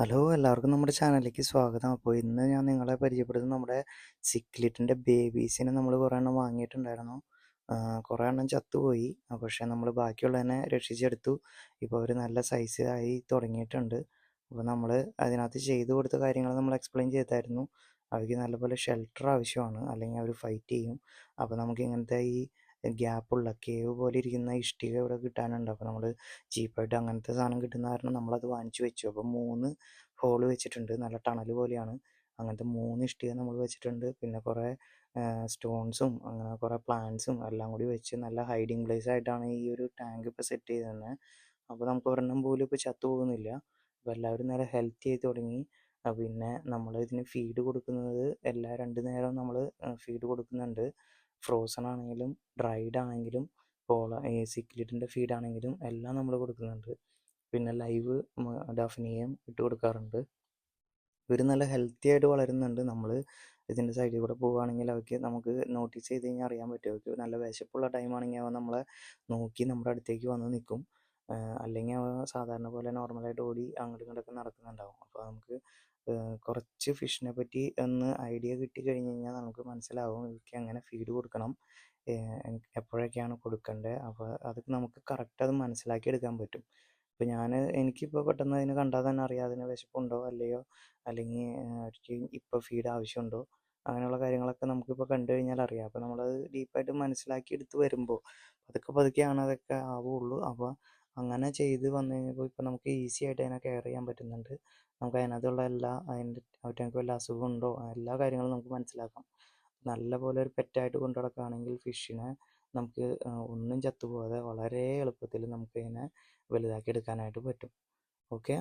Hello എല്ലാവർക്കും നമ്മുടെ ചാനലിലേക്ക് സ്വാഗതം. അപ്പോൾ ഇന്ന് ഞാൻ നിങ്ങളെ പരിചയപ്പെടുത്തുന്നത് നമ്മുടെ സിക്ലിറ്റിന്റെ ബേബീസിനെ നമ്മൾ കുറേ എണ്ണം വാങ്ങിയിട്ടുണ്ടായിരുന്നു. കുറേ എണ്ണം ചത്തുപോയി. പക്ഷേ നമ്മൾ ബാക്കിയുള്ളതിനെ രക്ഷിച്ചെടുത്തു. ഇപ്പോൾ അവർ നല്ല സൈസ് ആയി തുടങ്ങിയിട്ടുണ്ട്. അപ്പോൾ നമ്മൾ അതിനകത്ത് ചെയ്തു കൊടുത്ത കാര്യങ്ങൾ നമ്മൾ എക്സ്പ്ലെയിൻ ചെയ്തായിരുന്നു. അവർക്ക് നല്ലപോലെ ഷെൽട്ടർ ആവശ്യമാണ്. അല്ലെങ്കിൽ അവർ ഫൈറ്റ് ചെയ്യും. അപ്പോൾ നമുക്ക് ഇങ്ങനത്തെ ഈ ഗ്യാപ്പുള്ള കേവ് പോലെ ഇരിക്കുന്ന ഇഷ്ടിക ഇവിടെ കിട്ടാനുണ്ട്. അപ്പോൾ നമ്മൾ ചീപ്പായിട്ട് അങ്ങനത്തെ സാധനം കിട്ടുന്ന കാരണം നമ്മളത് വാങ്ങിച്ചു വെച്ചു. അപ്പോൾ മൂന്ന് ഹോൾ വെച്ചിട്ടുണ്ട്. നല്ല ടണൽ പോലെയാണ്. അങ്ങനത്തെ മൂന്ന് ഇഷ്ടിക നമ്മൾ വെച്ചിട്ടുണ്ട്. പിന്നെ കുറേ സ്റ്റോൺസും അങ്ങനെ കുറേ പ്ലാന്റ്സും എല്ലാം കൂടി വെച്ച് നല്ല ഹൈഡിങ് പ്ലേസ് ആയിട്ടാണ് ഈ ഒരു ടാങ്ക് ഇപ്പോൾ സെറ്റ് ചെയ്തത് അപ്പോൾ നമുക്ക് ഒരെണ്ണം പോലും ഇപ്പോൾ ചത്തു പോകുന്നില്ല. അപ്പോൾ എല്ലാവരും നല്ല ഹെൽത്തി ആയി തുടങ്ങി. പിന്നെ നമ്മൾ ഇതിന് ഫീഡ് കൊടുക്കുന്നത് എല്ലാ രണ്ട് നേരവും നമ്മൾ ഫീഡ് കൊടുക്കുന്നുണ്ട്. ഫ്രോസൺ ആണെങ്കിലും ഡ്രൈഡ് ആണെങ്കിലും പോള സിക്ലിറ്റിന്റെ ഫീഡ് ആണെങ്കിലും എല്ലാം നമ്മൾ കൊടുക്കുന്നുണ്ട്. പിന്നെ ലൈവ് ഡാഫ്നിയം ഇട്ട് കൊടുക്കാറുണ്ട്. ഇവർ നല്ല ഹെൽത്തി ആയിട്ട് വളരുന്നുണ്ട്. നമ്മൾ ഇതിന്റെ സൈഡിൽ കൂടെ പോവുകയാണെങ്കിൽ അവർക്ക് നമുക്ക് നോട്ടീസ് ചെയ്ത് കഴിഞ്ഞാൽ അറിയാൻ പറ്റും. അവർക്ക് നല്ല വിശപ്പുള്ള ടൈം ആണെങ്കിൽ അവ നമ്മളെ നോക്കി നമ്മുടെ അടുത്തേക്ക് വന്ന് നിൽക്കും അല്ലെങ്കിൽ അവ സാധാരണ പോലെ നോർമലായിട്ട് ഓടി അങ്ങോട്ടും ഇങ്ങോട്ടൊക്കെ നടക്കുന്നുണ്ടാവും. അപ്പോൾ നമുക്ക് കുറച്ച് ഫിഷിനെ പറ്റി ഒന്ന് ഐഡിയ കിട്ടി കഴിഞ്ഞ് കഴിഞ്ഞാൽ നമുക്ക് മനസ്സിലാവും ഇവയ്ക്ക് അങ്ങനെ ഫീഡ് കൊടുക്കണം എപ്പോഴൊക്കെയാണ് കൊടുക്കേണ്ടത് അപ്പോൾ അതൊക്കെ നമുക്ക് കറക്റ്റ് അത് മനസ്സിലാക്കി എടുക്കാൻ പറ്റും. ഇപ്പോൾ ഞാൻ എനിക്കിപ്പോൾ പെട്ടെന്ന് അതിനെ കണ്ടാൽ തന്നെ അറിയാം അതിന് വിശപ്പുണ്ടോ അല്ലയോ? അല്ലെങ്കിൽ അവർക്ക് ഇപ്പോൾ ഫീഡ് ആവശ്യമുണ്ടോ? അങ്ങനെയുള്ള കാര്യങ്ങളൊക്കെ നമുക്കിപ്പോൾ കണ്ടു കഴിഞ്ഞാൽ അറിയാം. അപ്പോൾ നമ്മളത് ഡീപ്പായിട്ട് മനസ്സിലാക്കി എടുത്ത് വരുമ്പോൾ പതുക്കെ പതുക്കെയാണ് അതൊക്കെ ആവുള്ളൂ. അപ്പോൾ അങ്ങനെ ചെയ്ത് വന്നു കഴിഞ്ഞപ്പോൾ ഇപ്പോൾ നമുക്ക് ഈസി ആയിട്ട് അതിനെ കെയർ ചെയ്യാൻ പറ്റുന്നുണ്ട്. നമുക്ക് അതിനകത്തുള്ള എല്ലാ അതിന്റെ അവറ്റങ്ങൾക്ക് വല്ല അസുഖമുണ്ടോ എല്ലാ കാര്യങ്ങളും നമുക്ക് മനസ്സിലാക്കാം. നല്ല പോലെ ഒരു പെറ്റായിട്ട് കൊണ്ടു നടക്കുകയാണെങ്കിൽ ഫിഷിനെ നമുക്ക് ഒന്നും ചത്തുപോകാതെ വളരെ എളുപ്പത്തിൽ നമുക്ക് ഇതിനെ വലുതാക്കി എടുക്കാനായിട്ട് പറ്റും. ഓക്കെ